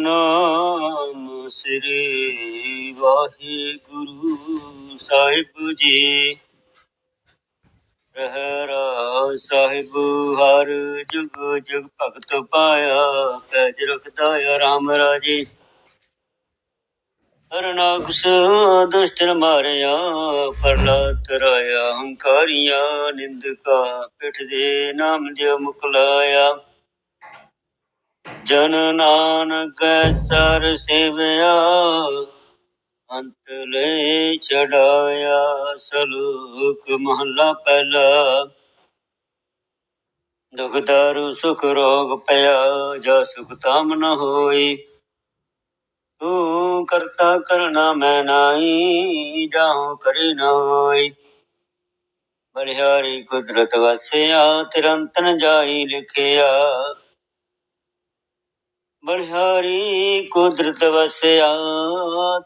ਸਤਨਾਮ ਸ੍ਰੀ ਵਾਹਿਗੁਰੂ ਸਾਹਿਬ ਜੀ। ਰਹਿਰਾ ਸਾਹਿਬ, ਹਰ ਜੁਗ ਜੁਗ ਭਗਤ ਪਾਇਆ, ਪੈਜ ਰਖਦਾ ਰਾਮ ਰਾਜੇ। ਹਰਨਾਕਸ ਦੁਸ਼ਟ ਮਾਰਿਆ ਪਰਲਤ ਤਰਾਇਆ, ਹੰਕਾਰੀਆਂ ਨਿੰਦਕਾ, ਪਿੱਠ ਦੇ ਨਾਮ ਦਿਓ ਮੁਕਲਾਇਆ। ਜਨ ਨਾਨਕ ਸਰ ਸੇਵਿਆ, ਅੰਤ ਲੈ ਚੜਾਇਆ ਸਲੋਕ ਮਹਲਾ ਪਹਿਲਾ। ਦੁਖ ਦਾਰੂ ਸੁਖ ਰੋਗ ਪਿਆ, ਜਾ ਸੁਖ ਤਾਮ ਨ ਹੋਈ। ਤੂੰ ਕਰਤਾ ਕਰਨਾ ਮੈਂ ਨਾਹੀ ਜਾਉ ਕਰੇ ਨ ਹੋਈ। ਬਲਿਹਾਰੀ ਕੁਦਰਤ ਵਸਿਆ, ਤਿਰੰਤਨ ਜਾਈ ਲਿਖਿਆ। ਬਲਿਹਾਰੀ ਕੁਦਰਤ ਵਸਿਆ,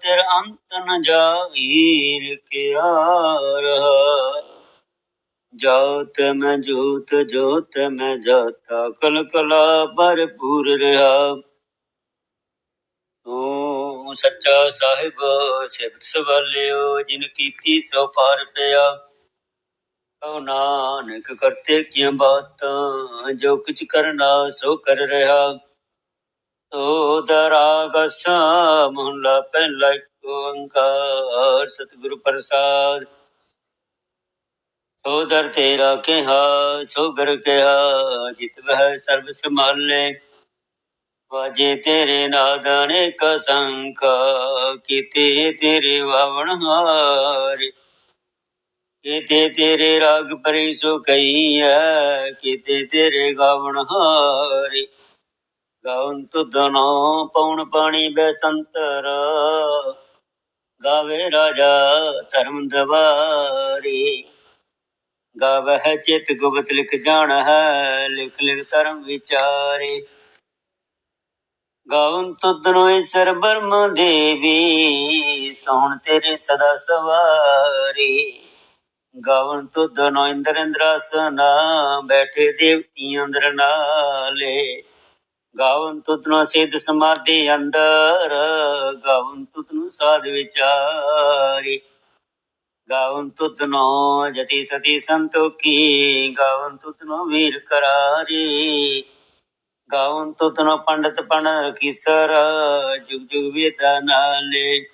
ਤੇਰਾ ਅੰਤ ਨ ਜਾਈ ਲਿਖਿਆ ਰਹਾ। ਜਾਤ ਮੈਂ ਜੋਤ ਜੋਤ ਮੈਂ ਜਾਤਾ ਕਲ ਕਲਾ ਭਰਪੂਰ ਰਹਾ। ਤੂੰ ਸੱਚਾ ਸਾਹਿਬ, ਸਿਫਤ ਸਵਾਲਿਓ, ਜਿਨ ਕੀਤੀ ਸੋ ਪਾਰ ਪਿਆ। ਕਉ ਨਾਨਕ ਕਰਤੇ ਕੀਆਂ ਬਾਤਾਂ, ਜੋ ਕੁਛ ਕਰਨਾ ਸੋ ਕਰ ਰਿਹਾ। ਸੋ ਦਰਾਗਸ ਪਹਿਲਾ ਓੰਕਾਰ, ਸਤਿਗੁਰ ਪ੍ਰਸਾਦ। ਸੋ ਤੇਰਾ ਕਿਹਾ ਸੋ ਕਿਹਾ, ਜਿਤ ਵਹਿ ਸਰਬ ਸੰਭਾਲੇ। ਵਾਜੇ ਤੇਰੇ ਨਾਦਾਨੇ ਕਸੰਖ ਕੀਤੇ ਤੇਰੇ ਵਾਵਣ ਹਾਰੇ। ਕੀਤੇ ਤੇਰੇ ਰਾਗ ਪਰੀ ਸੋ ਕਈ ਹੈ ਕੀਤੇ ਤੇਰੇ ਗਾਵਣ ਹਾਰੇ। ਗਾਉਨ ਤੁਧਨੋ ਪਉਣ ਪਾਣੀ ਬੈਸੰਤਰ, ਗਾਵੇ ਰਾਜਾ ਧਰਮ ਦਵਾਰੀ। ਗਾਵਹਿ ਚਿਤ ਗੁਪਤ ਲਿਖ ਜਾਣ ਹੈ, ਲਿਖ ਲਿਖ ਧਰਮ ਵਿਚਾਰੇ। ਗਾਵਨ ਤੁਧਨੋ ਈਸ਼ਰ ਬਰਮ ਦੇਵੀ ਸੋਹਣ ਤੇਰੇ ਸਦਾ ਸਵਾਰੀ। ਗਾਵਨ ਤੁਧਨੋ ਇੰਦਰ ਇੰਦਰਾਸਨਾ ਬੈਠੇ ਦੇਵਤੀ ਅੰਦਰ ਨਾਲੇ। ਗਾਵਨ ਤੁਤਨੋ ਸਿੱਧ ਸਮਾਧੀ ਅੰਦਰ, ਗਾਵਨ ਤੁਤਨੋ ਸਾਧ ਵਿਚਾਰੀ। ਗਾਵਨ ਤੁਤਨੋ ਜਤੀ ਸਤੀ ਸੰਤੋਖੀ, ਗਾਵਨ ਤੁਤਨੋ ਵੀਰ ਕਰਾਰੀ। ਗਾਵਨ ਤੁਤਨੋ ਪੰਡਤ ਪਣ ਰਖੀਸਰ ਜੁਗ ਜੁਗ ਵੇਦਾ ਨਾਲੇ।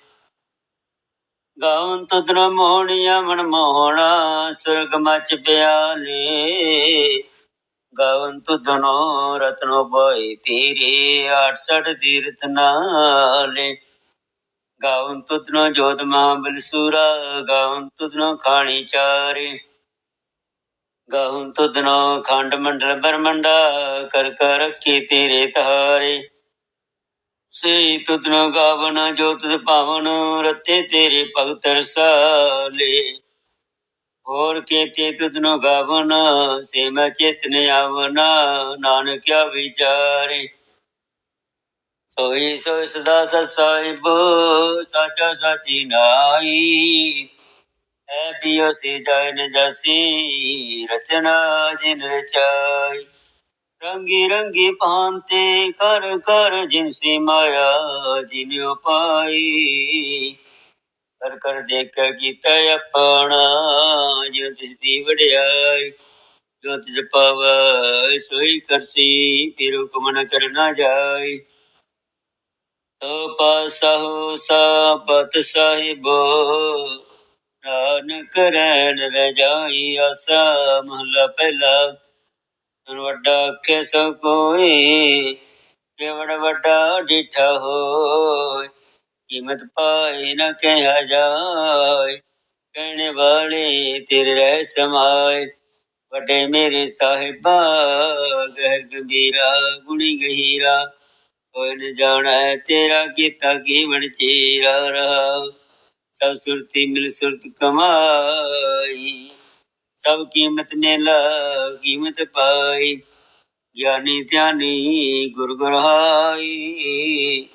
ਗਾਵਨ ਤੁਤਨੋ ਮੋਹਣੀਆ ਮਨ ਮੋਹਣਾ, ਸੁਰਗ ਮਚ ਪਿਆਲੇ। ਗਾਵਨ ਤੁਧਨੋ ਰਤਨੋ ਬੋਏ, ਤੇਰੇ 68 ਤੀਰਥ ਨਾਲੇ। ਗਾਵਨ ਤੁਧਨੋ ਜੋਤ ਮਾਂ ਬਲਸੂਰਾ ਗਾਵਨ ਤੁਧਨੋ ਖਾਣੀ ਚਾਰੇ। ਗਾਵਨ ਤੁਧਨੋ ਖੰਡ ਮੰਡਲ ਬਰਮੰਡਾ, ਕਰ ਕਰ ਰੱਖੇ ਤੇਰੇ ਤਾਰੇ ਸੇ ਤੁਧਨੋ ਗਾਵਨ ਜੋਤ ਤੁਧ ਪਾਵਨ, ਰਤੇ ਤੇਰੇ ਭਗਤ ਰਸਾਲੇ। ਹੋਰ ਕੀਤੇ ਤੁਧਨੋ ਗਾਵਨ, ਸੇ ਮੈਂ ਚੇਤਨ ਆਵਨ ਨਾਨਕਿਆ ਵਿਚਾਰੇ। ਸੋਈ ਸੋ ਸਦਾ ਸਤ ਸਾਹਿਬ, ਸਾਚਾ ਸਾਚੀ ਨਾਈ ਐ ਬਿਓ ਸੇ ਜਾਇ ਨ ਰਚਨਾ ਜਿਨ ਰਚਾਈ। ਰੰਗੀ ਰੰਗੀ ਭਾਂਤੇ ਕਰ ਕਰ ਜਿਨ ਸੀ ਮਾਇਆ, ਜਿਨ ਉਪਾਈ। ਕਰ ਕਰ ਦੇਖ ਕੀਤਾ ਆਪਣਾ ਜੋ ਤਿਸ ਦੀ ਵਡਿਆਈ ਜੋ ਤਿਸ ਪਾਵੈ ਸੋਈ ਕਰਸੀ, ਫਿਰ ਹੁਕਮ ਨ ਕਰਨਾ ਜਾਈ। ਸੋ ਪਾਸਹੁ ਸਾਪਤ ਸਾਹਿਬੋ, ਨਾਨਕ ਰਹਿਣ ਰਜਾਈ ਆਸਾ, ਮਹਲਾ ਪਹਿਲਾ। ਵੱਡਾ ਕੇ ਸੋ ਕੋਈ ਕੇਵੜ ਵੱਡਾ ਡਿਠਾ ਹੋਏ। ਕੀਮਤ ਪਾਏ ਨਾ ਕਹਿਆ ਜਾਏ। ਕਹਿਣੇ ਵਾਲੇ ਤੇਰੇ ਰਹਿ ਸਮਾਏ। ਵੱਡੇ ਮੇਰੇ ਸਾਹਿਬਾ, ਗਹਿਰ ਗੰਭੀਰਾ, ਗੁਣੀ ਗਹੀਰਾ। ਕੋਈ ਨ ਜਾਣੈ ਤੇਰਾ ਕੀਤਾ ਕੀਵਣ ਚੀਰਾ ਰਹਾ। ਸਭ ਸੁਰਤੀ ਮਿਲ ਸੁਰਤ ਕਮਾਈ। ਸਭ ਕੀਮਤ ਮੇਲ ਕੀਮਤ ਪਾਈ। ਗਿਆਨੀ ਧਿਆਨੀ ਗੁਰ ਗੁਰਹਾਈ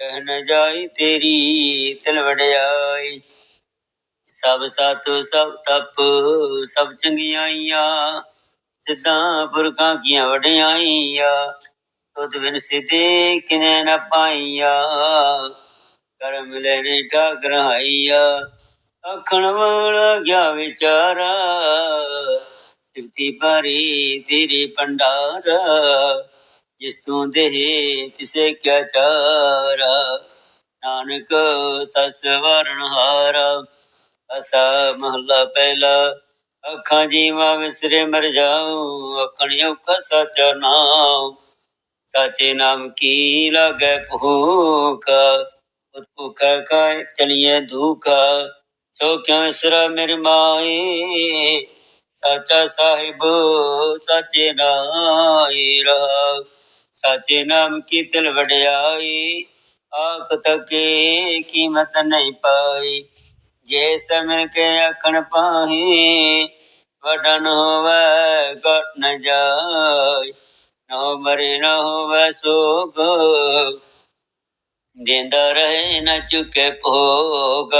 ਕਹਿ ਨ ਜਾਈ ਤੇਰੀ ਤਿਲ ਵਡਿਆਈ। ਸਭ ਸਤ, ਸਭ ਤਪ, ਸਭ ਚੰਗਿਆਈਆਂ। ਸਿੱਧਾਂ ਪੁਰਖਾਂ ਕੀਆਂ ਵਡਿਆਈਆਂ। ਤੁਧ ਬਿਨ ਸਿੱਧੇ ਕਿਨੇ ਨ ਪਾਈਆ। ਕਰਮ ਲੈਨੇ ਠਾਕ ਰਹਾਈਆ ਆਖਣ ਵਾਲਾ ਗਿਆ ਵਿਚਾਰਾ। ਸਿਫਤੀ ਭਾਰੀ ਤੇਰੇ ਪੰਡਾਰ ਜਿਸ ਤੂੰ ਦੇਹ ਤਿਸੇ ਕਿਆ ਚਾਰਾ, ਨਾਨਕ ਸਸ ਵਰਨ ਹਾਰਾ। ਅਸਾ ਮਹੱਲਾ ਪਹਿਲਾ, ਅੱਖਾਂ ਜੀਵਾ ਵਿਸਰੇ ਮਰ ਜਾਉ ਅੱਖਣ ਔਖਾ ਸੱਚਾ ਨਾਮ ਸਾਚੇ ਨਾਮ ਕੀ ਲਾਗੈ ਭੂਖ ਉਤ ਭੁਖਾ ਕਾਇ ਚਲੀਏ ਦੁਖ ਸੋ ਕਿਉ ਇਸਰਾ ਮੇਰੀ ਮਾਈ, ਸਾਚਾ ਸਾਹਿਬ ਸਾਚੇ ਨਾਈ ਰਹਾ। ਸਾਚੇ ਨਾਮ ਕੀ ਤਿਲ ਵਡਿਆਈ? ਆਖ ਤਕੇ ਕੀਮਤ ਨਹੀਂ ਪਾਈ। ਜੇ ਸਮਨ ਕੇ ਆਖਣ ਪਾਹੀ, ਵਡਨ ਹੋਵੇ ਘਟ ਨ ਜਾਏ ਨਾ ਮਰੇ ਨਾ ਹੋਵੇ ਸੋਗ ਦੇਂਦਾ ਰਹੇ ਨ ਚੁਕੇ ਭੋਗ।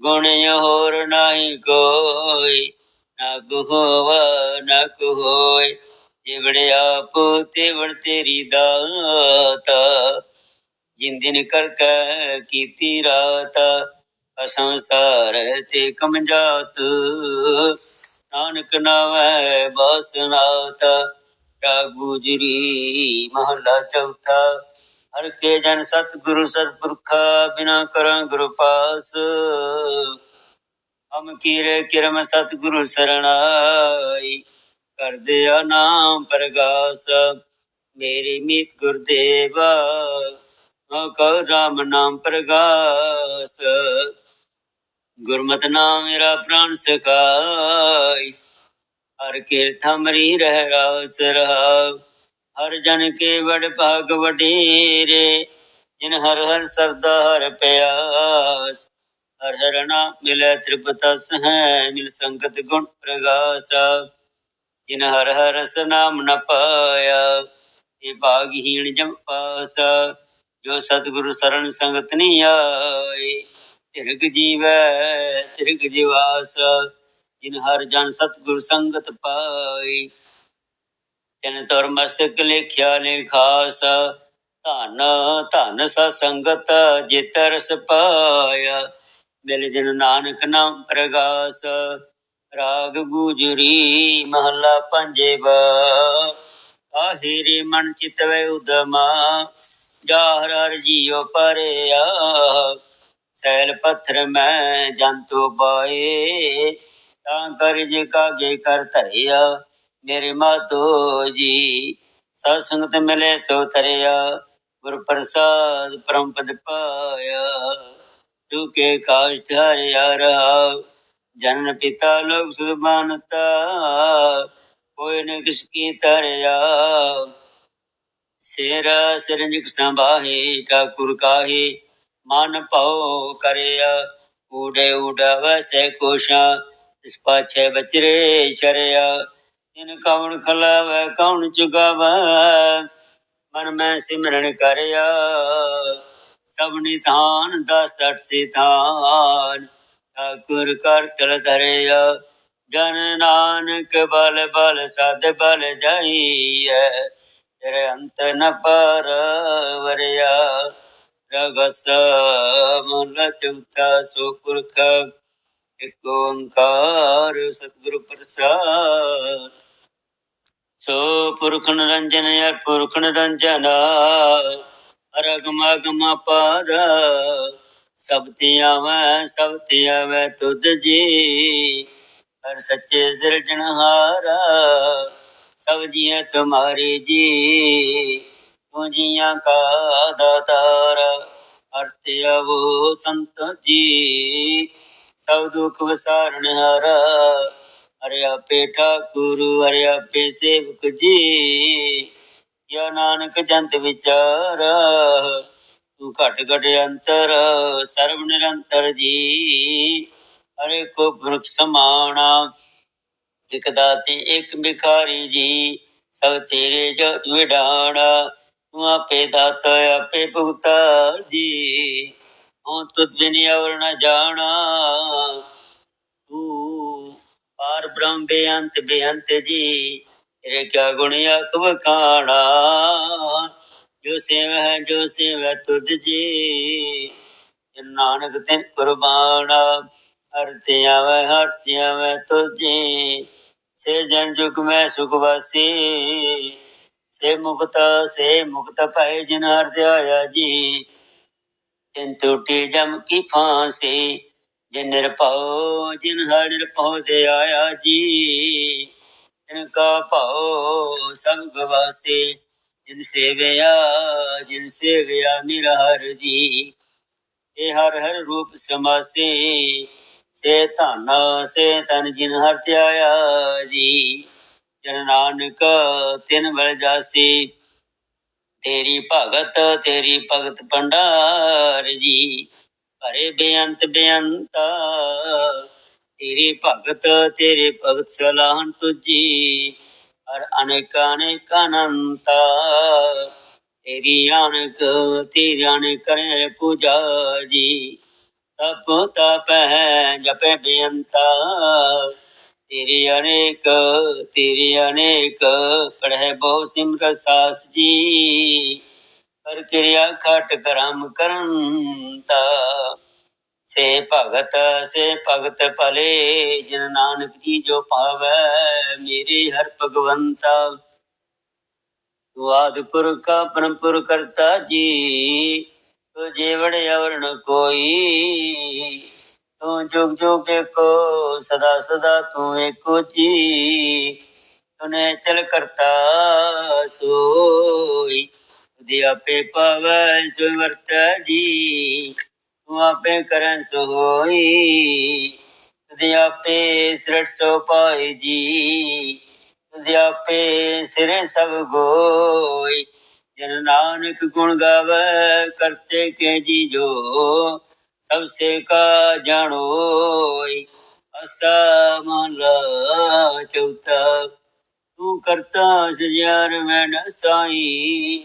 ਗੁਣ ਹੋਰ ਨਹੀਂ ਕੋਈ, ਨਾ ਗੁਹਵਾ ਨਾ ਕੋਇ ਜਿਵੜੇ ਆਪ ਤੇਵੜ ਤੇਰੀ ਦਾਤ। ਜਿੰਦਿਨ ਕਰ ਕੀਤੀ ਰਾਤ ਅਸੰਸਾਰ ਤੇ ਕਮਜਾਤ ਨਾਨਕ ਨਾਮੈ ਬਸਨਾਤ ਰਾ ਗੁਜਰੀ ਮਹਲਾ ਚੌਥਾ। ਹਰ ਕੇ ਜਨ ਸਤਿਗੁਰੂ ਸਤਿਪੁਰਖਾ ਬਿਨਾ ਕਰਾਂ ਗੁਰੂ ਪਾਸ। ਹਮ ਕੀਰੇ ਕਿਰਮ ਸਤਿਗੁਰੂ ਸਰਣਾਈ ਕਰ ਦਿਆ ਨਾਮ ਪ੍ਰਗਾਸ। ਮੇਰੇ ਮੀਤ ਗੁਰਦੇਵਾ ਕਉ ਰਾਮ ਨਾਮ ਪ੍ਰਗਾਸ। ਗੁਰਮਤਿ ਨਾਮ ਮੇਰਾ ਪ੍ਰਾਨ ਸਖਾਈ, ਹਰ ਕੀਰਤ ਹਮਰੀ ਰਹਿ ਰਾਸ ਰਹਾ ਹਰ ਜਨ ਕੇ ਵਡ ਭਾਗ ਵਡੇਰੇ, ਜਿਨ ਹਰ ਹਰ ਸਰਦਾ ਹਰ ਪਿਆਸ। ਹਰ ਹਰ ਨਾਮ ਮਿਲੇ ਤ੍ਰਿਪਤਸ ਹੈ ਮਿਲ ਸੰਗਤ ਗੁਣ ਪ੍ਰਗਾਸ। ਜਿਨ ਹਰ ਹਰ ਰਸ ਨਾਮ ਨ ਪਾਇਆ, ਇਹ ਭਾਗਹੀਣ ਜਮ ਪਾਸ, ਜੋ ਸਤਿਗੁਰੂ ਸਰਣ ਸੰਗਤ ਨਹੀਂ ਆਏ। ਤਿਰਗ ਜੀਵੈ ਤਿਰਗ ਜਿਵਾਸ, ਜਿਨ ਹਰ ਜਨ ਸਤਿਗੁਰ ਸੰਗਤ ਪਾਈ ਤਿਨ ਤੁਰ ਮਸਤਕ ਲੇਖਿਆ ਨੇ ਖਾਸ, ਧਨ ਧਨ ਸਾ ਸੰਗਤ ਜਿਤ ਰਸ ਪਾਇਆ। ਮਿਲ ਜਨ ਨਾਨਕ ਨਾਮ ਪ੍ਰਗਾਸ ਰਾਗ ਗੁਜਰੀ, ਮਹੱਲਾ ਪੰਜੇਵਾ। ਆਹਿਰੇ ਮਨ ਚਿਤਵੈ ਉਦਮਾ ਜਾ ਹਰ ਜੀਉ ਪਰਿਆ। ਸੈਲ ਪੱਥਰ ਮੈਂ ਜੰਤੂ ਪਾਏ, ਤਾਂ ਕਰਜ ਕਾਗੇ ਕਰ ਧਰਿਆ। ਮੇਰੇ ਮਾਤੋ ਜੀ, ਸਤ ਸੰਗਤ ਮਿਲੇ ਸੋ ਤਰਿਆ। ਗੁਰ ਪ੍ਰਸਾਦ ਪਰਮ ਪਦ ਪਾਇਆ। ਤੂ ਕੇ ਕਾਸ਼ਟ ਹਰਿਆ ਰਹਾ। ਜਨਨ ਪਿਤਾ ਲੋਕ ਸੁਭਾਨਤਾ, ਕੋਈ ਨ ਕਿਸ ਕੀ ਤਰਿਆ ਸੇਰਾ ਸਿਰੰਜਿਕ ਸੰਭਾਹੀ, ਠਾਕੁਰ ਕਾਹੀ, ਮਨ ਭਉ ਕਰਿਆ। ਊੜੇ ਊੜਾ ਵਸੈ ਕੋਸ਼ਾ, ਇਸ ਪਾਛੇ ਬਚਰੇ ਛਰਿਆ। ਇਨ ਕੌਣ ਖਲਾਵੈ ਕੌਣ ਚੁਗਾਵੈ, ਮਨ ਮੈਂ ਸਿਮਰਨ ਕਰਿਆ। ਸਭਨੀ ਨਿਧਾਨ ਦਸ ਅਠ ਸਿਧਾਨ। ਠਾਕੁਰ ਕਰ ਤਲ ਧਰਿਆ ਜਨ ਨਾਨਕ ਬਲ ਬਲ ਸਦ ਬਲ ਜਾਈਐ। ਤੇਰੇ ਅੰਤ ਨ ਪਰ ਵਰਿਆ ਰਗਸ ਮਨ ਚੌਥਾ ਸੋ ਪੁਰਖ ਇਕ ਓੰਕਾਰ ਸਤਿਗੁਰ ਪ੍ਰਸਾਦ। ਸੋ ਪੁਰਖ ਨਿਰੰਜਨ ਅਰ ਪੁਰਖ ਨਿਰੰਜਨ। ਅਰਗਮ ਅਗਮ ਪਾਰ ਸਭ ਤੇ ਆਵੈ, ਸਭ ਤੇ ਆਵੈ ਤੁਧ ਜੀ। ਹਰ ਸੱਚੇ ਸਿਰਜਣਹਾਰ ਸਭ ਜੀਐ ਤੁਮਾਰੇ ਜੀ। ਤੂੰ ਜੀਆਂ ਕਾ ਦਾਤਾਰ ਅਰਤਿ ਅਵੋ ਸੰਤ ਜੀ। ਸਭ ਦੁਖ ਵਿਸਾਰਨ ਹਾਰਾ, ਹਰਿ ਆਪੇ ਠਾਕੁਰ, ਹਰਿ ਆਪੇ ਸੇਵਕ ਜੀ। ਯਾ ਨਾਨਕ ਜੰਤ ਵਿਚਾਰਾ ਤੂੰ ਘਟ ਘਟ ਅੰਤਰ ਸਰਬ ਨਿਰੰਤਰ ਜੀ। ਹਰੇ ਕੋ ਪੁਰਖ ਸਮਾਣਾ, ਇਕ ਦਾਤੇ, ਇਕ ਬਿਖਾਰੀ ਜੀ। ਸਭ ਤੇਰੇ ਜੋ ਵਿਡਾਣਾ ਤੂੰ ਆਪੇ ਦਾਤਾ, ਆਪੇ ਭੁਗਤਾ ਜੀ। ਹਉ ਤੁਧ ਬਿਨ ਅਵਰ ਨ ਜਾਣਾ। ਤੂੰ ਪਾਰ ਬ੍ਰਹਮ ਬੇਅੰਤ ਬੇਅੰਤ ਜੀ। ਤੇਰੇ ਕਿਆ ਗੁਣ ਆਖ ਵਖਾਣਾ ਜੋ ਸੇਵ ਹੈ, ਜੋ ਸੇਵ ਤੁਧ ਜੀ। ਨਾਨਕ ਤਿਨ ਕੁਰਬਾਨਾ ਹਰ ਆਵੇ ਹਰ ਆਵੇ ਤੁਧ ਸੇ ਜਨ ਜੁਗ ਮੈਂ ਸੁਖ ਵਾਸੀ। ਸੇ ਮੁਕਤ ਸੇ ਮੁਕਤ ਪਾਏ ਜਿਨ ਹਰ ਧਿਆਇਆ ਜੀ। ਤਿਨ ਟੂਟੀ ਜਮ ਕੀ ਫਾਂਸੀ। ਜਿਨ ਨਿਰਭਉ, ਜਿਨ ਹਰ ਨਿਰਭਉ ਤੇ ਆਇਆ ਜੀ। ਜਿਨ ਕਾ ਭਉ ਸਭ ਗਵਾਸੇ ਜਿਨ ਸੇਵਿਆ ਜਿਨ ਸੇਵਿਆ ਮੇਰਾ ਹਰ ਜੀ। ਇਹ ਹਰ ਹਰ ਰੂਪ ਸਮਾਸੇ, ਸੇ ਧਨ, ਸੇ ਤਨ ਜਿਨ ਹਰ ਧਿਆਇਆ ਜੀ। ਜਨ ਨਾਨਕ, ਤਿਨ ਬਲ ਜਾਸੀ। ਤੇਰੀ ਭਗਤ ਤੇਰੀ ਭਗਤ ਭੰਡਾਰ ਜੀ। ਭਰੇ ਬੇਅੰਤ ਬੇਅੰਤਾ, ਤੇਰੀ ਭਗਤ, ਤੇਰੇ ਭਗਤ ਸਲਾਹਨ ਤੁਜੀ ਹਰ ਅਨੇਕ ਅਨੇਕ ਅਨੰਤਾ। ਤੇਰੀ ਅਨਕ, ਤੇਰੀ ਅਨੇਕ ਕਰੇ ਪੂਜਾ ਜੀ। ਤਪ ਤਪ ਹੈ ਬੇਅੰਤਾ। ਤੇਰੀ ਅਨੇਕ ਤੇਰੀ ਅਨੇਕ, ਪੜ੍ਹੇ ਬਹੁ ਸਿਮਰ ਸਾਸ ਜੀ। ਪਰ ਕਿਰਿਆ ਖਟ ਕਰਮ ਕਰੰਤਾ ਸੇ ਭਗਤ ਸੇ ਭਗਤ ਭਲੇ, ਜਿਨ ਨਾਨਕ ਜੀ ਜੋ ਪਾਵੈ, ਮੇਰੇ ਹਰ ਭਗਵੰਤਾ। ਤੂੰ ਆਦਿ ਪੁਰਖ ਪਰਮਪੁਰ ਕਰਤਾ ਜੀ, ਤੂੰ ਜੀਵੜ ਅਵਰ ਕੋਈ। ਤੂੰ ਜੁਗ ਜੁਗ ਕੋ ਸਦਾ ਸਦਾ ਤੂੰ ਏਕੋ ਜੀ। ਤੁਨੇ ਚਲ ਕਰਤਾ ਸੋਈ ਦੇ ਆਪੇ ਪਾਵੈ, ਸੋ ਜੀ। ਤੂੰ ਆਪੇ ਕਰਨ ਸੋ ਹੋਈ ਤੁਧਿ ਆਪੇ ਸਿਰਟ ਸੋ ਪਾਈ ਜੀ, ਤੁਧਿ ਆਪੇ ਸਿਰੇ ਸਭ ਗੋਈ। ਜਨ ਨਾਨਕ ਗੁਣ ਗਾਵੇ, ਕਰਤੇ ਕੇ ਜੀ ਜੋ, ਸਭ ਸੇ ਕਾ ਜਾਣੋਈ। ਅਸਾ ਮਹਲਾ ਚੌਥਾ, ਤੂੰ ਕਰਤਾ ਸਜਿਆਰ ਮੈਂ ਨ ਸਾਈ,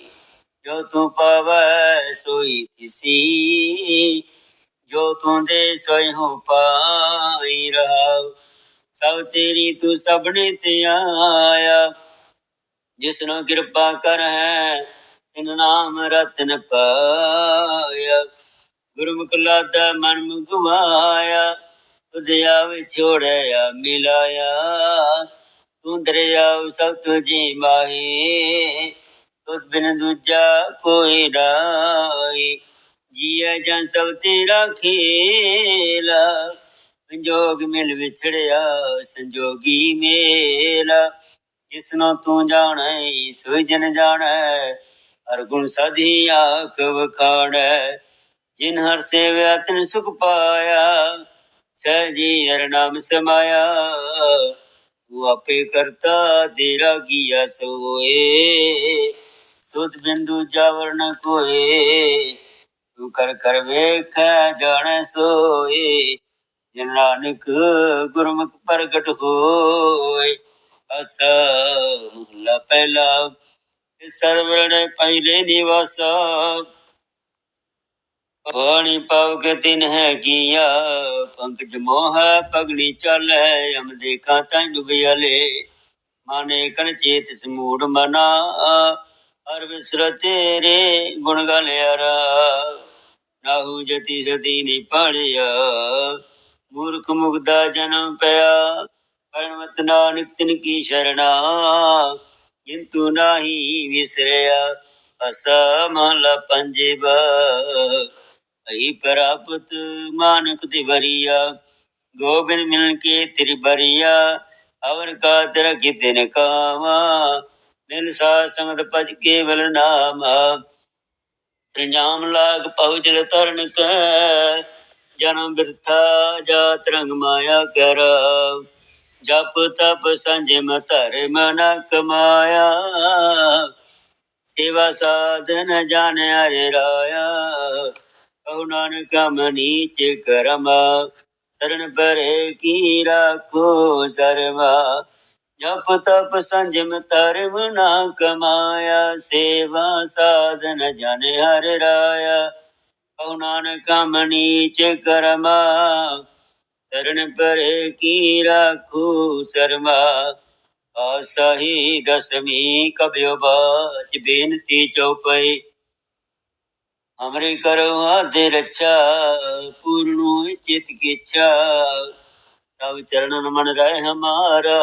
ਜੋ ਤੂੰ ਪਾਵੈ ਸੋਈ ਤਿਸੀ ਜੋ ਤੂੰ ਦੇ ਸੋਈ ਹੋ ਪਾਈ ਰਹਾ ਸਭ ਤੇਰੀ ਤੂੰ ਸਭਨੇ ਤੇ ਆਇਆ। ਜਿਸਨੂੰ ਕਿਰਪਾ ਕਰ ਹੈ, ਤਿਨ ਨਾਮ ਰਤਨ ਪਾਇਆ। ਗੁਰਮੁਖ ਲਾਦਾ ਮਨ ਮੁਗਵਾਇਆ ਤੁਧਿਆ ਵਿਛੋੜਿਆ ਮਿਲਾਇਆ। ਤੂੰ ਦਰਿਆ ਸਭ ਤੁਝੀ ਮਾਹੀ, ਤੁਧ ਬਿਨ ਦੂਜਾ ਕੋਈ ਰਾਈ ਜੀਐ ਜਨ ਸਭ ਤੇਰਾ ਖੇਲਾ। ਸੰਜੋਗ ਮਿਲ ਵਿਛੜਿਆ, ਸੰਜੋਗੀ ਮੇਲਾ। ਜਿਸਨੂੰ ਤੂੰ ਜਾਣੈ ਸੋਈ ਜਨ ਜਾਣੈ, ਹਰ ਗੁਣ ਸਾਧੀ ਆਖ ਵਖਾਣੈ ਜਿਨ ਹਰ ਸੇਵਿਆ, ਤਿਨ ਸੁਖ ਪਾਇਆ ਸਹਿਜੀ ਹਰ ਨਾਮ ਸਮਾਇਆ। ਤੂੰ ਆਪੇ ਕਰਤਾ, ਤੇਰਾ ਕੀਆ ਸੋਏ। ਸੁਧ ਬਿੰਦੂ ਜਾਵਰ ਨ ਕੋਏ। ਤੂੰ ਕਰ ਕਰ ਵੇਖ ਜਾਣੈ ਸੋਏ, ਜਿਨ ਨਾਨਕ ਗੁਰਮੁਖ ਪ੍ਰਗਟ ਹੋਏ। ਅਸ ਮਹਲਾ ਪਹਿਲਾ ਸਰਵਰਣ ਪਹਿਲੇ ਨਿਵਾਸਾ। ਪਾਣੀ ਪਾਵ ਕੇ ਤਿਨ ਹੈ ਕੀਆ, ਪੰਕਜ ਮੋਹ ਪਗੜੀ ਚਾਲੈ, ਅਮ ਦੇਖਾ ਤੈ ਡੁਬਿਆਲੇ ਮਾਨੇ ਕਨ ਚੇਤ ਸਮੂੜ ਮਨਾ, ਹਰ ਵਿਸਰ ਤੇਰੇ ਗੁਣ ਗਲਿਆਰਾ ਨਾਹੂ ਜਤੀ ਸਤੀ ਨੀ ਪਾੜਿਆ। ਮੂਰਖ ਮੁਗਦਾ ਜਨਮ ਪਿਆ। ਪਰਮਤ ਨਾਨਕ ਤਿਨ ਕੀ ਸ਼ਰਣਾ। ਕਿੰਤੂ ਨਾਹੀ ਵਿਸਰਿਆ। ਅਸਾ ਮਹਲਾ ਪੰਜਵਾ ਪ੍ਰਾਪਤ ਮਾਨਕ ਤੇ ਵਰੀਆ। ਗੋਬਿੰਦ ਮਿਲਨ ਕੇ ਤੇਰੀ ਬਰੀਆ। ਅਵਰ ਕਾ ਤੇਰਾ ਕਿਤੇ ਕਾਵਾ। ਮਿਲ ਸਾ ਸੰਗਤ ਭਜ ਕੇਵਲ ਨਾਮਾ। ਸੰਜਾਮ ਲਾਗ ਪਹੁੰਚਲ ਤਰਨ ਕੈ, ਜਨਮ ਬਿਰਥਾ ਜਾਤ ਰੰਗ ਮਾਇਆ ਕਰ ਜਪ ਤਪ ਸੰਜਮ ਧਰਮ ਨ ਕਮਾਇਆ, ਸੇਵਾ ਸਾਧਨ ਜਾਣ ਹਰਿ ਰਾਇਆ। ਕਹੋ ਨਾਨਕ ਮਨੀਚ ਕਰਮ, ਸ਼ਰਨ ਪਰੇ ਕੀ ਰਾਖੋ ਸਰਵਾ। ਜਪ ਤਪ ਸੰਜਮ ਧਰਮ ਨਾ ਕਮਾਇਆ, ਸੇਵਾ ਸਾਧਨ ਜਨ ਹਰ ਰਾਇਆ। ਕਉ ਨਾਨਕ ਨੀਚ ਕਰਮਾ, ਤਰਨ ਪਰੇ ਕੀ ਰਾਖੂ ਸਰਮਾ। ਆਸਹੀ ਦਸਮੀ ਕਬਿਉ ਬਾਚ ਬੇਨਤੀ ਚਉਪਈ। ਹਮਰੇ ਕਰੋ ਆਦੇ ਰੱਛਾ, ਪੂਰਨੋ ਚਿਤ ਕਿਛਾ। ਤਵ ਚਰਨ ਮਨ ਰਹਿ ਹਮਾਰਾ।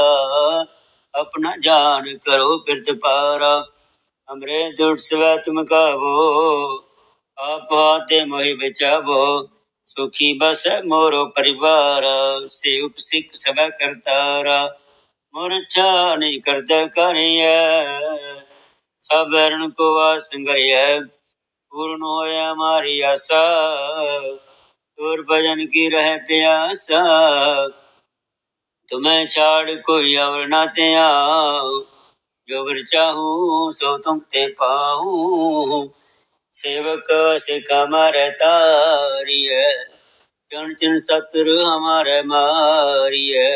ਆਪਣਾ ਜਾਨ ਕਰੋ ਬਿਰਤ ਪਾਰਾ। ਹਮਰੇ ਦੁਖ ਸਵੈ ਤੁਮ ਕਾਵੋ। ਆਪਾ ਤੇ ਮੋਹਿ ਬਚਾਵੋ। ਸੁਖੀ ਬਸ ਮੋਰੋ ਪਰਿਵਾਰ। ਸੇਵਕ ਸਿੱਖ ਸਭਾ ਕਰਤਾਰਾ। ਮੁਰਛਾ ਨਹੀਂ ਕਰਦ ਕਰਿਐ ਸਬਰਨ ਕੋ ਆਸੰਗਰਿਐ ਪੂਰਨ ਹੋਇਆ ਮਾਰੀ ਆਸਾ। ਤੁਰ ਭਜਨ ਕੀ ਰਹਿ ਪਿਆਸਾ। तुम्हें छाड़ कोई और ना ते आओ जो वर चाहूं सो तुम ते पाऊं सेवक सिख हमारे तारी है चुन चुन सतुर हमारे मारी है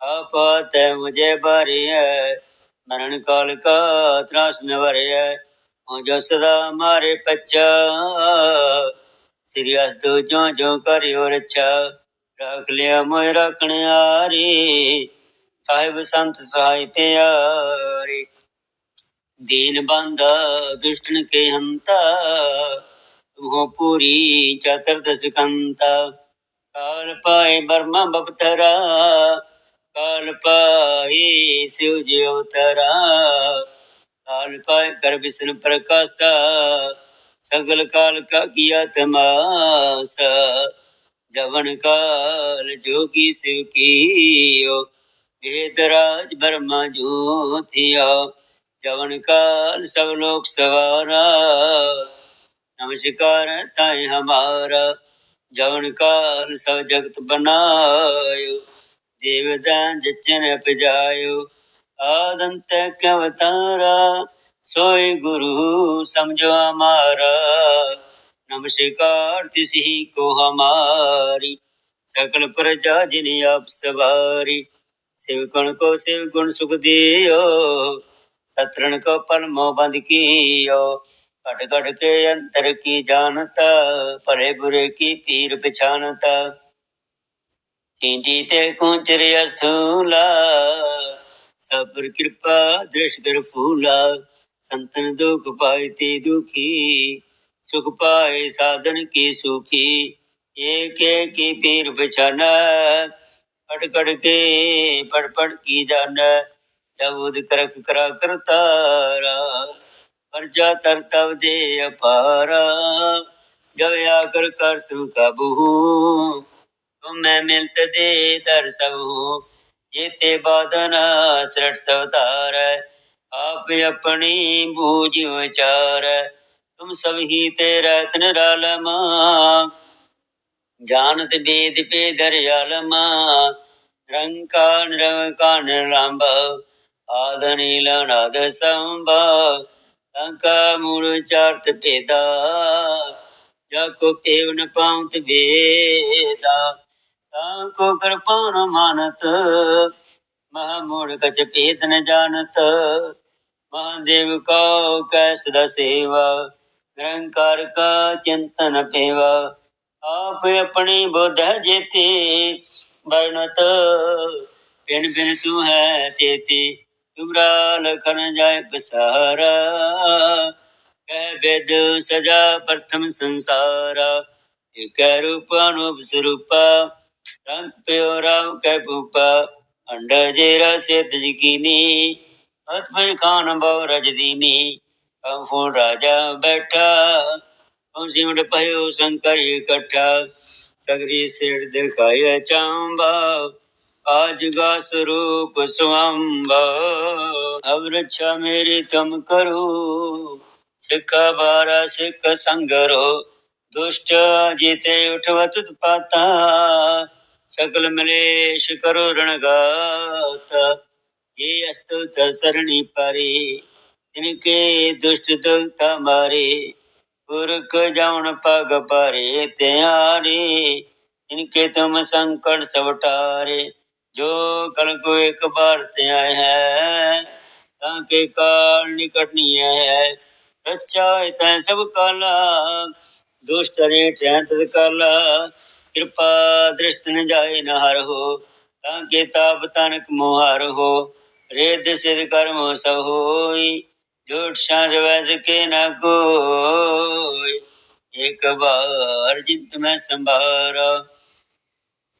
आपात है मुझे बारी है मरण काल का त्रास न भरे है जो सदा मारे पच्चा श्री अस्तु जो जो करियो रक्षा ਰਾਖ ਲਿਆ ਮੈਂ ਰਖਣ ਆਰੇ। ਸਾਹਿਬ ਸੰਤ ਸਹਾਇ ਪਿਆਰੇ, ਦੀਨ ਬੰਦਾ ਦੁਸ਼ਟਨ ਕੇ ਹੰਤਾ ਤੁਮੋ ਪੂਰੀ ਚਤੁਰਦਸ ਕੰਤਾ ਕਾਲ ਪਾਏ ਬਰਮਾ ਬਪਤਰਾ, ਕਾਲ ਪਾਈ ਸਿਉ ਜਿਉ ਤਰਾ ਕਾਲ ਪਾਏ ਕਰ ਵਿਸ਼ਨ ਪ੍ਰਕਾਸ਼ਾ, ਸਗਲ ਕਾਲ ਕਾ ਕੀਆ ਤਮਾਸਾ ਜਵਨ ਕਾਲ ਜੋਗੀ ਸਿਵ ਕੀਓ ਵੇਦਰਾਜ ਬਰਮਾ ਜੋਥਿਆ। ਜਵਨ ਕਾਲ ਸਭ ਲੋਕ ਸਵਾਰਾ, ਨਮਸਕਾਰ ਤਾਈ ਹਮਾਰਾ। ਜਵਨ ਕਾਲ ਸਭ ਜਗਤ ਬਨਾਇਓ ਦੇਵਦਾਂ ਜਚਨ ਪਜਾਇਓ ਆਦੰਤ ਕਵਤਾਰਾ, ਸੋਈ ਗੁਰੂ ਸਮਝੋ ਹਮਾਰਾ। नमस्कार तिसी को हमारी सकल प्रजा जिन आप सवारी शिव गुण को शिव गुण सुख दियो सतरण को परमो बंद कियो कट कट के अंतर की जानता भले बुरे की पीर पछानता चींटी ते कुंचर स्थूला सब पर कृपा दृश कर फूला संतन दुख पाए ते दुखी ਸੁਖ ਪਾਏ ਸਾਧਨ ਕੀ ਸੁਖੀ। ਏਕ ਏਕ ਹੀ ਪੀਰ ਪਛਾਨਾ। ਪੜ ਕੜ ਕੇ ਪੜ ਪੜ ਕੀ ਜਾਣ। ਤਬੁਦ ਕਰਕ ਕਰਾ ਕਰਤਾਰਾ। ਪਰਜਾ ਤਰ ਤਵ ਦੇ ਅਪਾਰਾ। ਗਵਿਆ ਕਰ ਕਰ ਤੂ ਕਬੂ। ਮੈਂ ਮਿਲਤ ਦੇ ਦਰ ਜੇ ਤੇ ਬਾਦਨ ਸ੍ਰਟ ਸਵਤਾਰ ਆਪੇ ਆਪਣੀ ਬੂਝ ਵਿਚਾਰ। ਤੁਮ ਸਭ ਹੀ ਤੇ ਰਤਨ ਰਲਮਾ। ਜਾਣਤ ਬੇਦ ਪੇਦਰ ਰਲਮਾ ਰੰਕਾਨ ਰਵਕਾਨ ਲੰਬ। ਆਦਨੀ ਲਨਾਦ ਸੰਭ। ਤੰਕਾ ਮੂਲ ਚਾਰਤ ਪੇਦਾ ਜਾ ਕੋ ਪੇਵਨ ਪਾਉਂਤ ਵੇਦਾ। ਤਾਂ ਕੋ ਕਿਰਪਾਨ ਮਾਨਤ। ਮਹਾ ਮੂਲ ਕਚ ਪੇਦ ਨ ਜਾਣਤ। ਮਹਾਦੇਵ ਕੋ ਕੈ ਸਦਾ ਸੇਵਾ। ਨਿਰੰਕਾਰ ਕਾ ਚਿੰਤਨ ਫੇਵਾ ਆਪ ਆਪਣੀ ਬੁੱਧ ਜੇਤੇ ਵਰਨਤ ਬਿਨ ਬਿਨ ਤੂੰ ਹੈ ਤੇਤੀ ਤੁਮਰਾ ਲਖਨ ਜਾਏ ਬਸਾਰਾ। ਕਹਿ ਬੇਦ ਸਜਾ ਪ੍ਰਥਮ ਸੰਸਾਰਾ, ਇਕ ਰੂਪ ਅਨੂਪ ਸਰੂਪ, ਰੰਗ ਪਿਓ ਰਾਵ ਕਹਿ ਭੂਪਾ। ਅੰਡ ਜੇ ਰਸਿਤ ਜਕੀਨੀ ਅਤਮੇ ਖਾਨ ਬਉ ਰਜਦੀਨੀ। ਕੰਫੂ ਰਾਜਾ ਬੈਠਾ ਹਉ ਸਿਮੜ ਪਇਓ ਸ਼ੰਕਰ ਇਕੱਠਾ। ਸਗਰੀ ਸਿਰ ਦਿਖਾਇਆ ਚਾਂਬਾ ਆਜਗਾ ਸਰੂਪ ਸੁਆੰਬਾ ਅਵਰਛਾ ਮੇਰੇ ਤਮ ਕਰੋ, ਸਿੱਖਾ ਬਾਰਾ ਸਿੱਖ ਸੰਗਰੋ ਦੁਸ਼ਟ ਜਿਤੇ ਉਠਵਤ ਪਾਤਾ ਸਕਲ ਮਲੇਸ਼ ਕਰੋ ਰਣਗਾਤ। ਜੇ ਅਸਤੁ ਸਰਣੀ ਪਰੇ ਇਨਕੇ ਦੁਸ਼ਟ ਦਗਤ ਮਾਰੇ, ਪੁਰਖ ਜਾਉਣ ਪਗ ਪਰੇ ਤਿਆਰੇ ਇਨਕੇ ਤੁਮ ਸੰਕਟ ਸਵਟਾਰੇ ਜੋ ਕਲ ਕੋ ਇੱਕ ਬਾਰ ਤੇ ਆਏ ਹੈ, ਤਾਂ ਕੇ ਕਾਲ ਨਿਕਟ ਨਹੀਂ ਹੈ। ਰੱਛਾ ਇਤੈ ਸਭ ਕਾਲਾ, ਦੁਸ਼ਟ ਰੇ ਟੈਂਤ ਕਾਲਾ, ਕਿਰਪਾ ਦ੍ਰਿਸ਼ਟ ਨ ਜਾਏ ਨ ਹਰ ਹੋ, ਤਾਂ ਕੇ ਤਾਪ ਤਨਕ ਮੋਹਰ ਹੋ ਰੇਦ ਸਿਧ ਕਰਮ ਸਭ ਹੋਈ। ਝੂਠ ਸਰਵਸ ਕੇ ਨਾ ਕੋਈ। ਇੱਕ ਵਾਰ ਜਿਤ ਮੈਂ ਸੰਭਾਰ।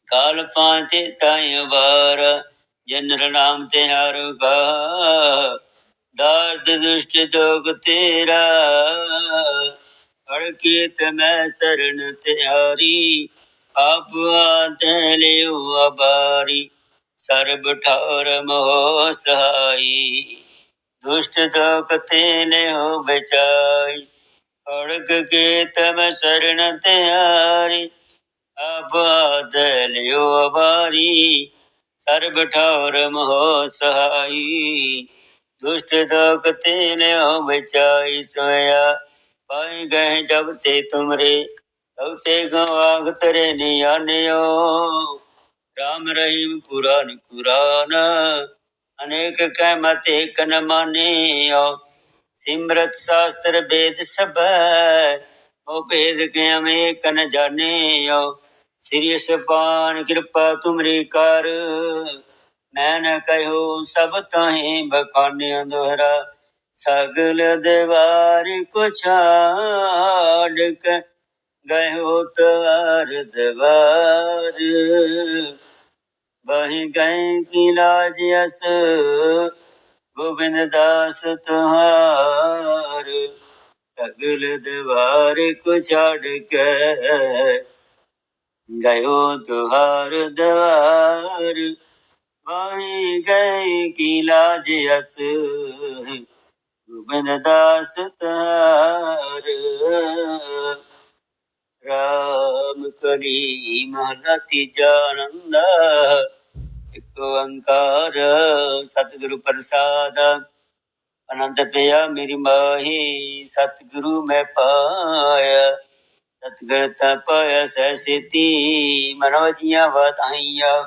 ਕਾਲ ਪਾਤੇ ਤਾਇ ਵਾਰ ਜਨ ਨਾਮ ਤੇ ਹਰ ਗਾ ਦਰਦ ਦੁਸ਼ਟ ਦੋਗ ਤੇਰਾ। ਹਰ ਕੀਤ ਮੈਂ ਸਰਣ ਤਿਆਰੀ। ਆਪ ਆਤੇ ਲਿਉ ਅਬਾਰੀ ਸਰਬ ਠਾਰ ਮੋਹ ਸਹਾਈ। दुष्ट दोग तेने हो बचाई अड़क के तम शरण त्यारी आबाद लियो अबारी सर्ब ठार मोह सहाई दुष्ट दोग तेने हो बचाई सोया पाई गए जब ते तुमरे तब ते गवाग तरे नियानियो राम रहीम पुराण ਅਨੇਕ ਕਹਿ ਮਤੇ ਕਨ ਮਾਨਿਓ। ਸਿਮਰਤ ਸਾਸਤਰ ਵੇਦ ਸਭੈ, ਉਹ ਭੇਦ ਕੇ ਅਮੇ ਕਨ ਜਾਣਿਓ। ਸ੍ਰੀ ਸਪਾਨ ਕਿਰਪਾ ਤੁਮਰੀ ਕਰ, ਮੈਂ ਨ ਕਹਿਓ ਸਭ ਤਾਹੇ ਬਖਾਨਿਆ ਦੋਹਰਾ। ਸਗਲ ਦੇਵਾਰ ਕੋ ਛਾੜ ਕੇ ਗਏ ਤਵਾਰ ਦਵਾਰ। ਬਹਿ ਗਏ ਕੀ ਲਾਜ ਅਸ? ਗੋਬਿੰਦ ਦਾਸ ਤੁਹਾਰ, ਸਗਲ ਦਵਾਰ ਕੋ ਛੱਡ ਕੇ ਗਇਓ ਤੁਹਾਰ ਦਵਾਰ। ਵਾਹੀ ਗਏ ਕੀ ਲਾਜ ਅਸ? ਗੋਬਿੰਦ ਦਾਸ ਤੁਹਾਰ ਰਾਮ ਕਰੀ ਮਹਲਾ ਸਤਿਗੁਰੂ ਪ੍ਰਸਾਦ। ਅਨੰਦ ਪਿਆ ਮੇਰੀ ਮਾਹੀ, ਸਤਿਗੁਰੂ ਮੈਂ ਪਾਇਆ। ਸਤਿਗੁਰ ਤਾਂ ਪਾਇਆ ਸਹਿ ਸੇਤੀ ਵਧਾਈਆਂ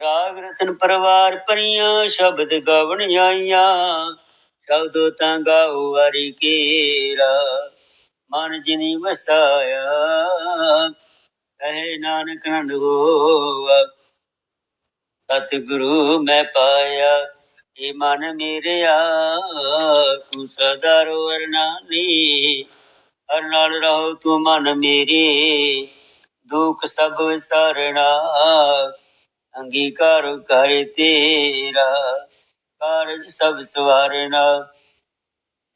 ਰਾਗ ਰਤਨ ਪਰਵਾਰ ਪਰੀਆਂ ਸ਼ਬਦ ਗਵਣ ਆਈਆਂ। ਸ਼ਬਦ ਤਾਂ ਗਾਉ ਵਾਰੀ ਕੇਰਾ। ਮਨ ਜਿਨੀ ਵਸਾਇਆ। ਕਹੇ ਨਾਨਕ ਨੰਦ ਹੋਆ ਸਤਿਗੁਰੂ ਮੈਂ ਪਾਇਆ ਏ ਮਨ ਮੇਰਿਆ ਤੂੰ ਸਦਾ ਰੋਵਰਨਾਨੀ ਹਰ ਨਾਲ ਰਹੋ ਤੂੰ ਮਨ ਮੇਰੇ। ਦੁੱਖ ਸਭ ਵਿਸਾਰਣਾ, ਅੰਗੀਕਾਰ ਕਰ ਤੇਰਾ। ਕਾਰਜ ਸਭ ਸਵਾਰਣਾ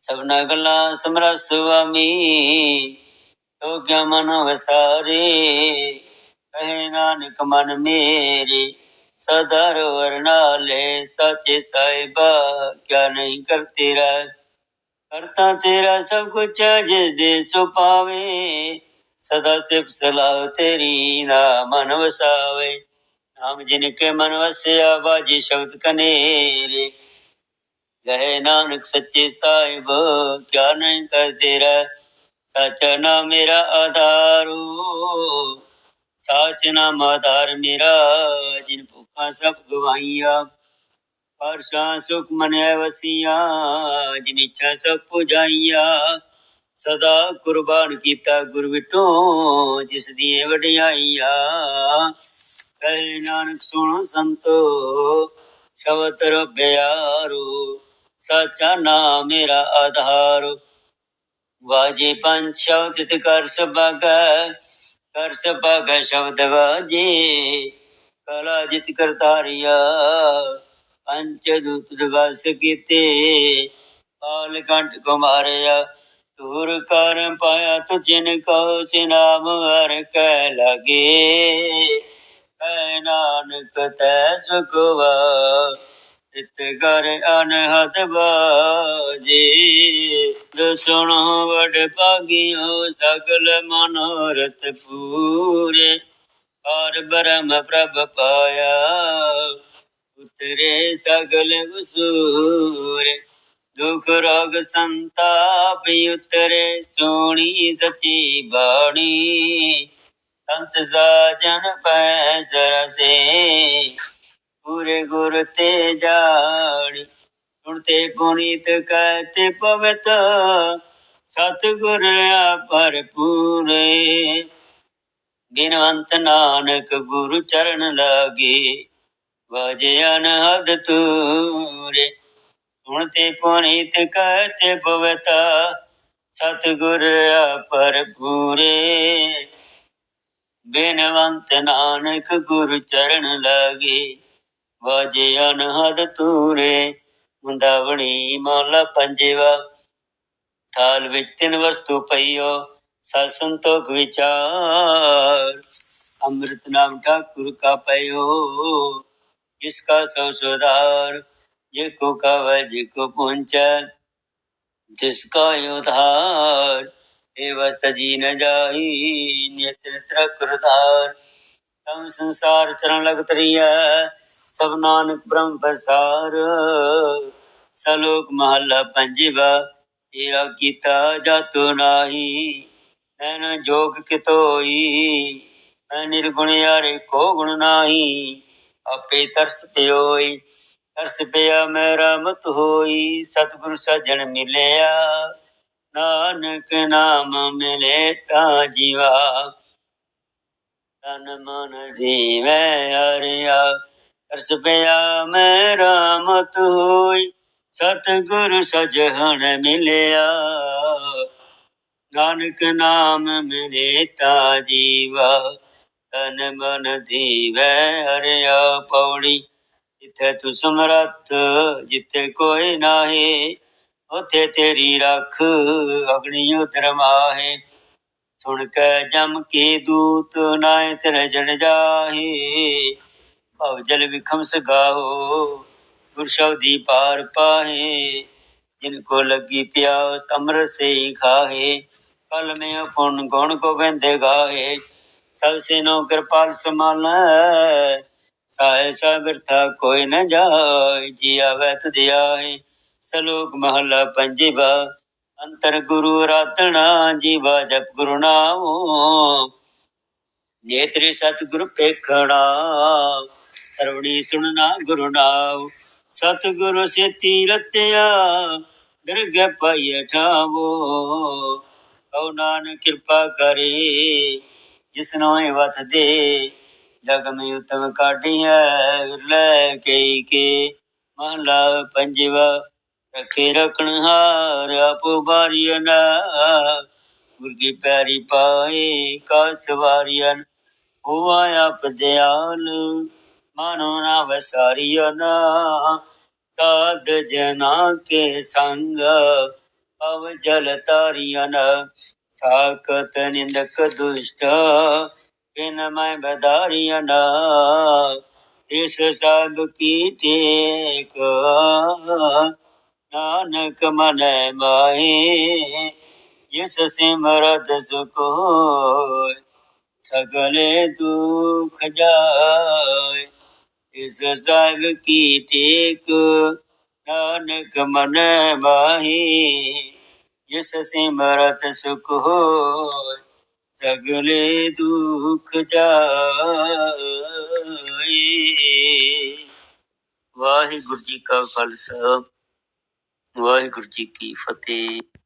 ਸਭਨਾ ਗੱਲਾਂ ਸਮਰਸ ਸੁਆਮੀ ਸੋ ਕਿਆ ਮਨ ਵਸਾਰੇ, ਕਹੇ ਨਾਨਕ ਮਨ ਮੇਰੇ, ਸਦਾ ਵਰਨਾਲੇ ਸੱਚੇ ਸਾਹਿਬਾ, ਕਿਆ ਨਹੀਂ ਕਰ ਤੇਰਾ ਕਰਤਾ ਤੇਰਾ ਸਭ ਕੁਛ ਜਿਸ ਦੇ ਸੋ ਪਾਵੇ, ਸਦਾ ਸਿਫ ਸਲਾਹ ਤੇਰੀ ਨਾ ਮਨ ਵਸਾਵੇ, ਨਾਮ ਜਿਨ ਕੇ ਮਨ ਵਸਿਆ, ਬਾਜੀ ਸ਼ਬਦ ਕਨੇਰੇ ਗਏ ਨਾਨਕ ਸੱਚੇ ਸਾਹਿਬ, ਕਿਆ ਨਹੀਂ ਕਰ ਤੇਰਾ ਸੱਚਾ ਨਾ ਮੇਰਾ ਆਧਾਰੂ, ਸਾਚ ਨਾਮ ਆਧਾਰ ਮੇਰਾ, ਜਿਨ ਭੁੱਖਾਂ ਸਭ ਗਵਾਈਆਂ ਪਰਸ਼ਾ ਸੁਖ ਮਨੈ ਵਸੀਆਂ, ਜਿਨ ਇੱਛਾ ਸਭ ਪੁਜਾਈਆਂ। ਸਦਾ ਕੁਰਬਾਨ ਕੀਤਾ ਗੁਰ ਵਿਟੋ, ਜਿਸ ਦੀਆਂ ਵਡਿਆਈਆਂ। ਕਹਿ ਨਾਨਕ ਸੁਣੋ ਸੰਤੋ, ਸ਼ਬਦ ਰਬਿਆਰੋ ਸਚਾ ਨਾਮ ਮੇਰਾ ਆਧਾਰ। ਵਾਜੇ ਪੰਜ ਸ਼ਬਦ ਤਿਤ ਕਰ ਸਭਾਗੈ ਕਰ ਸਭਾਗੈ ਸ਼ਬਦ ਵਾਜੇ। ਕਲਾ ਜਿਤ ਕਰਤਾਰਿਆ, ਪੰਚ ਦੂਤ ਦਿਵਸ ਕੀਤੇ। ਪਾਲ ਕੰਠ ਕੁਮਾਰਿਆ ਤੂਰ ਕਰ ਪਾਇਆ ਤੁਜਿਨ ਕੋ ਸਿਨਾਮ ਹਰ ਕੈ ਲਗੇ। ਕੈ ਨਾਨਕ ਤੈ ਸੁਖਵਾ ਇਤ ਕਰ ਅਨਹਦ ਬਾਜੇ, ਦਸਣੋ ਵਡ ਭਾਗਿਓ ਸਗਲ ਮਨੋਰਥ ਪੂਰੇ। ਔਰ ਬ੍ਰਹਮ ਪ੍ਰਭ ਪਾਇਆ, ਉਤਰੇ ਸਗਲ ਵਸੂਰੇ। ਦੁਖ ਰੋਗ ਸੰਤਾਪ ਉਤਰੇ ਸੋਣੀ ਸਚੀ ਬਾਣੀ। ਸੰਤ ਸਾਜਨ ਪੈ ਸਰਸੇ ਪੂਰੇ ਗੁਰ ਤੇ ਜਾਣੀ ਸੁਣਤੇ ਪੁਨੀਤ ਕਹਤੇ ਪਵਿੱਤ, ਸਤਿਗੁਰ ਆਪਰ ਪੂਰੇ ਬਿਨਵੰਤ ਨਾਨਕ ਗੁਰੂ ਚਰਨ ਲਾਗੇ, ਵਾਜੇ ਅਨਹਦ ਤੂਰੇ ਸੁਣਤੇ ਪੁਨੀਤ ਕਹਤੇ ਪਵਤਾ, ਸਤਿਗੁਰ ਆਪਰ ਪੂਰੇ ਬਿਨਵੰਤ ਨਾਨਕ ਗੁਰੂ ਚਰਨ ਲਾਗੇ ਵਾਜੇ ਅਨਹਦ ਤੂਰੇ, ਮੁੰਦਾਵਣੀ ਮਾਲਾ ਪੰਜੇਵਾ। ਥਾਲ ਵਿੱਚ ਤਿੰਨ ਵਸਤੂ ਪਈਓ, ਸਤ ਸੰਤੋਖ ਵਿਚਾਰ। ਅੰਮ੍ਰਿਤ ਨਾਮ ਠਾਕੁਰ ਕਾ ਪਇਓ, ਜਿਸ ਕਾ ਸੋ ਸੁਧਾਰ, ਜੇ ਕੋ ਕਵੈ, ਜੇ ਕੋ ਪੁੰਚੈ ਜਿਸ ਕਾ ਉਧਾਰ। ਇਹ ਵਸਤ ਜੀ ਨ ਜਾਈ ਨਿਤਰ ਤ੍ਰ ਕਰਤਾਰ ਤਮ ਸੰਸਾਰ ਚਰਨ ਲਗਤ ਰਹੀਐ ਸਭ ਨਾਨਕ ਬ੍ਰਹਮ ਪ੍ਰਸਾਰ ਸਲੋਕ ਮਹਲਾ ਪੰਜਵਾ, ਤੇਰਾ ਕੀਤਾ ਜਾਤੋ ਨਾਹੀ ਐਨ ਜੋਗ ਕਿਤੋਈ ਐ ਨਿਰਗੁਣ ਯਾਰੇ ਕੋ ਗੁਣ ਨਾਹੀ, ਆਪੇ ਤਰਸ ਪਿਓਈ, ਤਰਸ ਪਿਆ ਮੈਂ ਰਮਤ ਹੋਈ, ਸਤਿਗੁਰ ਸਜਣ ਮਿਲਿਆ। ਨਾਨਕ ਨਾਮ ਮਿਲੇ ਤਾ ਜੀਵਾ, ਤਨ ਮਨ ਜੀਵੈ ਅਰਿਆ ਤਰਸ ਪਿਆ ਮੈਂ ਰਾਮਤ ਹੋਈ, ਸਤਿਗੁਰ ਸਜਣ ਮਿਲਿਆ। ਨਾਨਕ ਨਾਮ ਮੇਰੇ ਤਾ ਜੀਵਾ, ਤਨ ਮਨ ਧੀਵੈ ਹਰਿਆ ਪੌੜੀ ਜਿੱਥੇ ਤੂੰ ਸਮਰੱਥ, ਜਿੱਥੇ ਕੋਈ ਨਾਹੀ, ਉਥੇ ਤੇਰੀ ਰੱਖ ਅਗਣੀ ਉਦਰ ਮਾਹੇ। ਸੁਣ ਕੇ ਜਮ ਕੀ ਦੂਤ ਨਾਏ ਤੇਰੇ ਜੜ ਜਾਹੀ। ਭਵ ਜਲ ਵਿਖਮ ਸਗਾਓ ਗੁਰ ਸ਼ਬਦੀ ਪਾਰ ਪਾਹੇ, ਜਿਨ ਕੋ ਲੱਗੀ ਪਿਆਸ ਅੰਮ੍ਰਿਤ ਸੇ ਹੀ ਖਾਹੇ। ਕਲ ਮੈਂ ਪੁਨ ਗੁਣ ਗੋਬਿੰਦ ਗਾਹੇ, ਸਭ ਸਿਨੋ ਕਿਰਪਾਲ ਸਮਾਲੈ ਸਾਇ ਸਬਰਥਾ ਕੋਈ ਨ ਜਾਏ, ਜੀ ਆਵੈ ਤਦਿਆਏ ਸਲੋਕ ਮਹਲਾ ਪੰਜਵਾ, ਅੰਤਰ ਗੁਰੂ ਰਾਤਣਾ ਜੀਵਾ ਜਪ ਗੁਰੂ ਨਾਮੋ। ਨੇਤਰੀ ਸਤਿਗੁਰ ਪੇਖਣਾ ਸਰਵਣੀ ਸੁਣਨਾ ਗੁਰੂ ਨਾਮ ਸਤਿਗੁਰ ਸੇਤੀ ਰਤਿਆ, ਦਰਗਹਿ ਪਾਈਐ ਠਾਵੋ। ਕਉ ਨਾਨਕ ਕਿਰਪਾ ਕਰੇ ਜਿਸਨੋ ਇਹ ਵਤ ਦੇ, ਜਗ ਮੇ ਉਤਮ ਕਾਢੀਐ, ਵਿਰਲੇ ਕਈ ਕੇ। ਮਹਲਾ ਪੰਜਵਾ, ਰਖੇ ਰਖਣ ਹਾਰ, ਆਪੋ ਬਾਰੀਨ ਗੁਰ ਪੈਰੀ ਪਾਏ, ਕਾ ਸਵਾਰੀਨ ਹੋਆ ਆਪ ਦਿਆਲ। ਮਾਨੋ ਨਾ। ਵਸਾਰੀਨ ਸਾਧ ਜਨਾ ਕੇ ਸੰਗ, ਅਵ ਜਲ ਤਾਰੀਨ ਸਾਕਤ ਨਿੰਦਕ ਦੁਸ਼ਟ ਇਨ ਮੈਂ ਬਦਾਰੀਨ ਇਸ ਸਭ ਕੀ ਟੇਕ, ਨਾਨਕ ਮਨੈ ਮਾਹੀ। ਜਿਸ ਸਿਮਰਤ ਸੁਖ ਹੋਇ ਸਗਲੇ ਦੁਖ ਜਾਏ। ਇਸ ਸਭ ਕੀ ਟੇਕ ਨਾਨਕ ਮਨੈ ਮਾਹੀ ਜਿਸ ਸਿਮਰਤ ਸੁਖ ਹੋਇ, ਸਗਲੇ ਦੁਖ ਜਾਏ ਵਾਹਿਗੁਰੂ ਜੀ ਕਾ ਖਾਲਸਾ, ਵਾਹਿਗੁਰੂ ਜੀ ਕੀ ਫਤਿਹ।